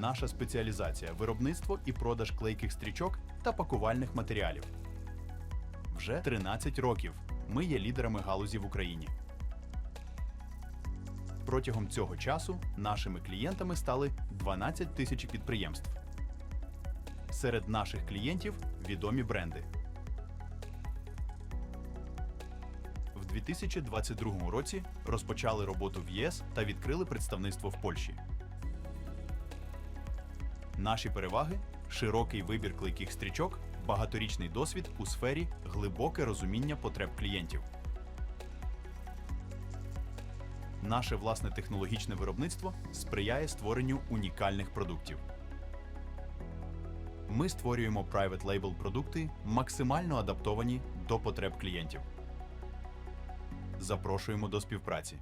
Наша спеціалізація виробництво і продаж клейких стрічок та пакувальних матеріалів. Вже 13 років ми є лідерами галузі в Україні. Протягом цього часу нашими клієнтами стали 12 тисяч підприємств. Серед наших клієнтів відомі бренди. В 2022 році розпочали роботу в ЄС та відкрили представництво в Польщі. Наші переваги широкий вибір клейких стрічок, багаторічний досвід у сфері, глибоке розуміння потреб клієнтів. Наше власне технологічне виробництво сприяє створенню унікальних продуктів. Ми створюємо private label продукти, максимально адаптовані до потреб клієнтів. Запрошуємо до співпраці.